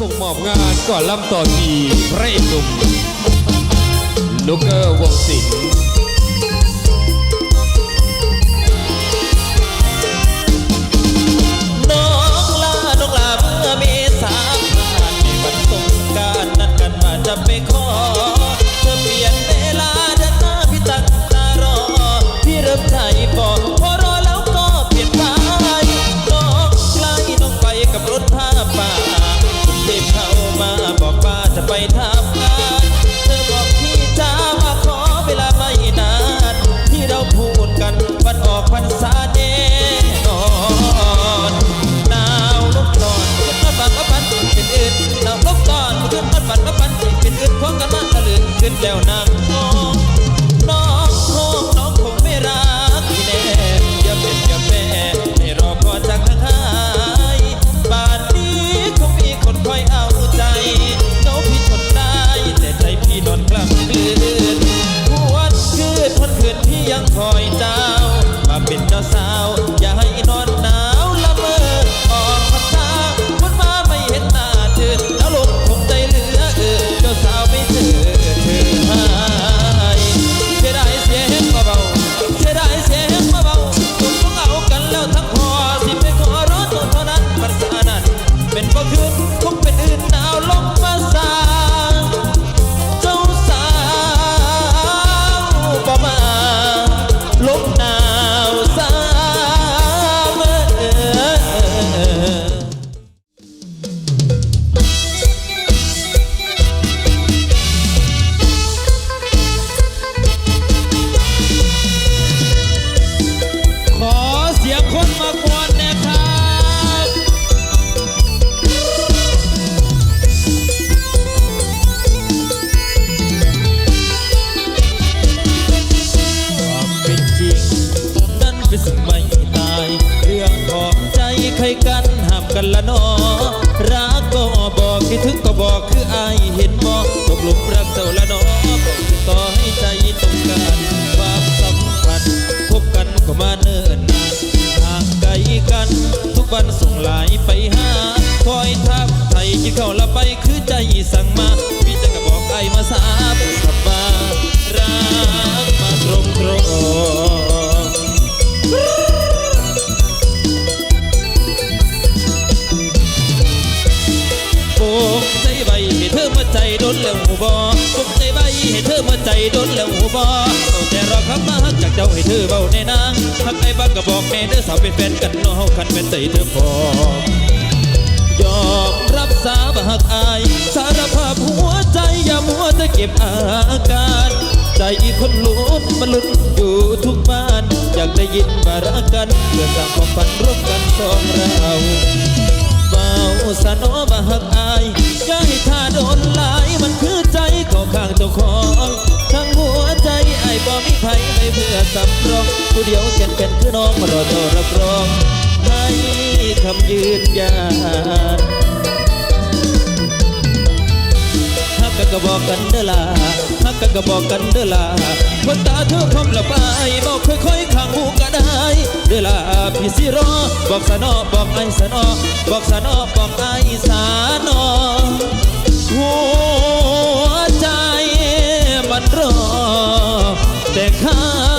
ส่งมอบงานก่อนลำต่อทีพระเอกหนุ่มลูกเกอร์วงศิลป์ รักก็บอกคิดถึงก็บอกคืออายเห็นบ่ตกหลุมรักเจ้าละนอบอกต่อให้ใจต้องการความสัมพันธ์พบกันก็มาเนิ่นนานห่างไกลกัน ทุกวันส่งไลายไปหาคอยทักไทยกินข้าละไปคือใจสั่งมาพี่จะก็บอกไอมาสาบุษบารักมาตรงตรง หูบอปลุกใจไว้ให้เธอมาใจโดนแล้วหูบอเอาแต่รอคำมาฮักจากเจ้าให้เธอเบาในนางฮักไอ้บ้างก็บอกแม่เด้อสาวเป็นแฟนกันเน้องคันเป็นใจเธอพอยอมรับสาบหักอายสารภาพหัวใจอย่ามัวจะเก็บอาการใจคนลุ้นมันลุ้นอยู่ทุกบ้าน อยากได้ยินว่ารักกันเพื่อสร้างความฝันร่วมกันสองเราเบาสะโนมาหักอาย อย่าให้ท่าโดนหลายมันคือใจก็ข้างเจ้าของ ทั้งหัวใจไอ้บ่มีไผไม่เพื่อสำรองผู้เดียวแก่นแก่นคือน้องมารอเจ้ารับรอง ให้คำยืนยันฮักกันก็บอกกันเด้อล่ะ กกันก็บอกกันเด้อล่ะคนตาเธอคมละไปบอกค่อยๆข้างหูก็ได้ เด้อล่ะพี่สิรอ บอกสนอบอกไอ้สนอบอกสนอบอกไอ้สานอหัวใจมันรอแต่ข้า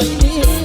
ยุคสมัยนี้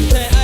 take that.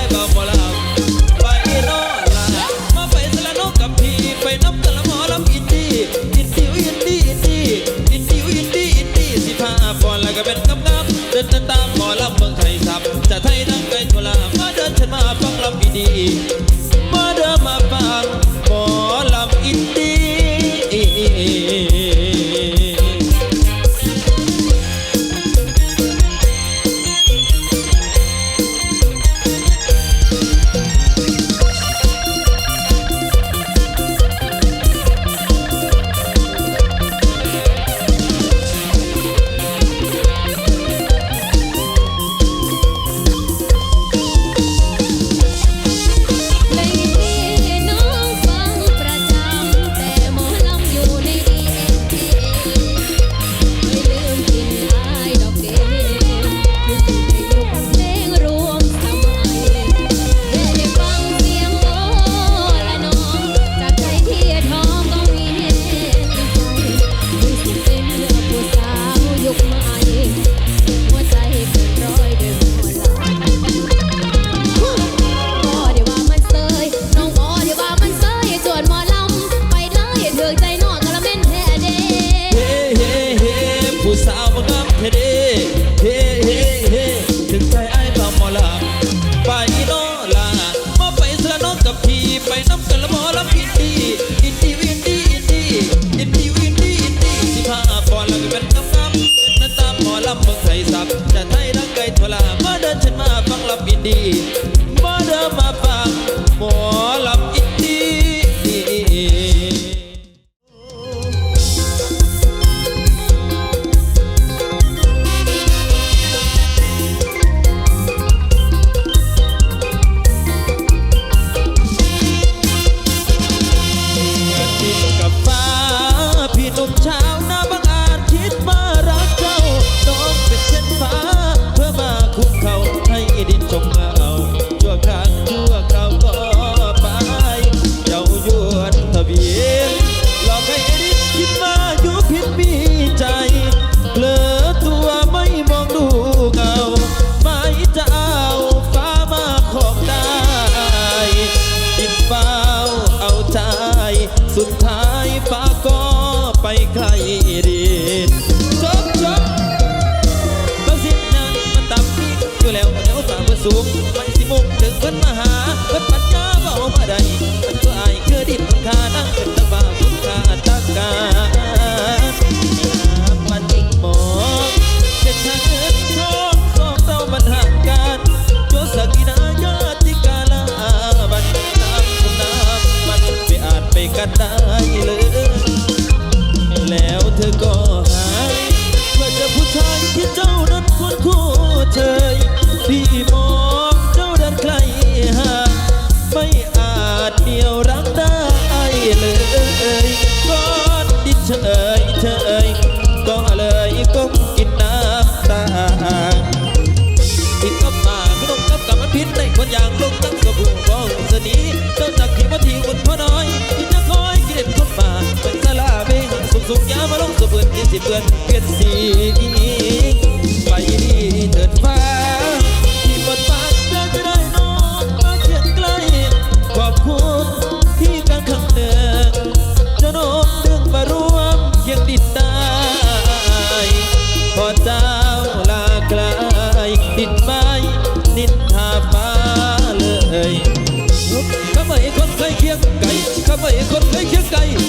ดินจมเง Go. ิเปื้อนเปื้อนสีไปเถิดฟ้าที่บนฟ้าไจะได้น้องมาเคียนใกล้ขอบคุณที่กลางคำเนินจะน้องดึงมารวมเคียงดินตายพอเจ้าลาไกลดินไม้ดินทาฟ้าเลยข้าไม่คนเคยเคียงไก่ข้าไม่คนเคยเคียงไก่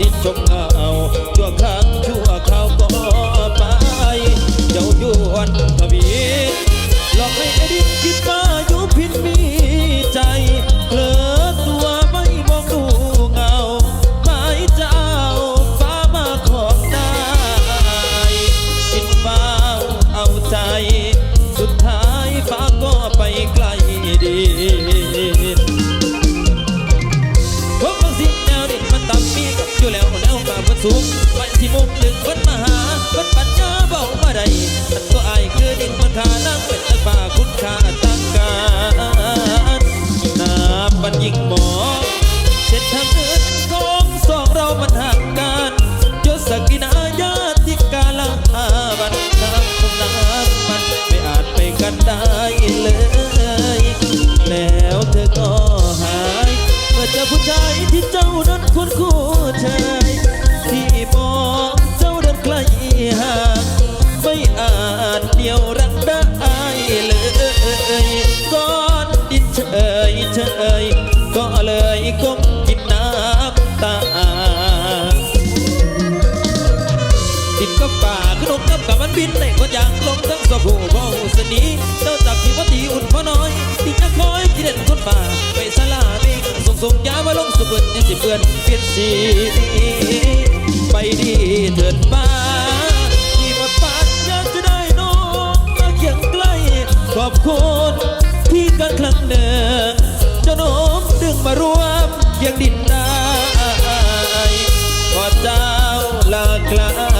ดินชมเงาชั่วครา สูงต่อยที่มุมหนึ่งคนมา ปื้อนยังสิเปื้อนเปลี่ยนสี ไปดีเถิดป้าที่มาปาดยางจะได้น้องมาเคียงใกล้ ขอบคุณที่กันครั้งหนึ่งเจ้าน้องดึงมารวมเคียงดินได้ขอเจ้าลาไกล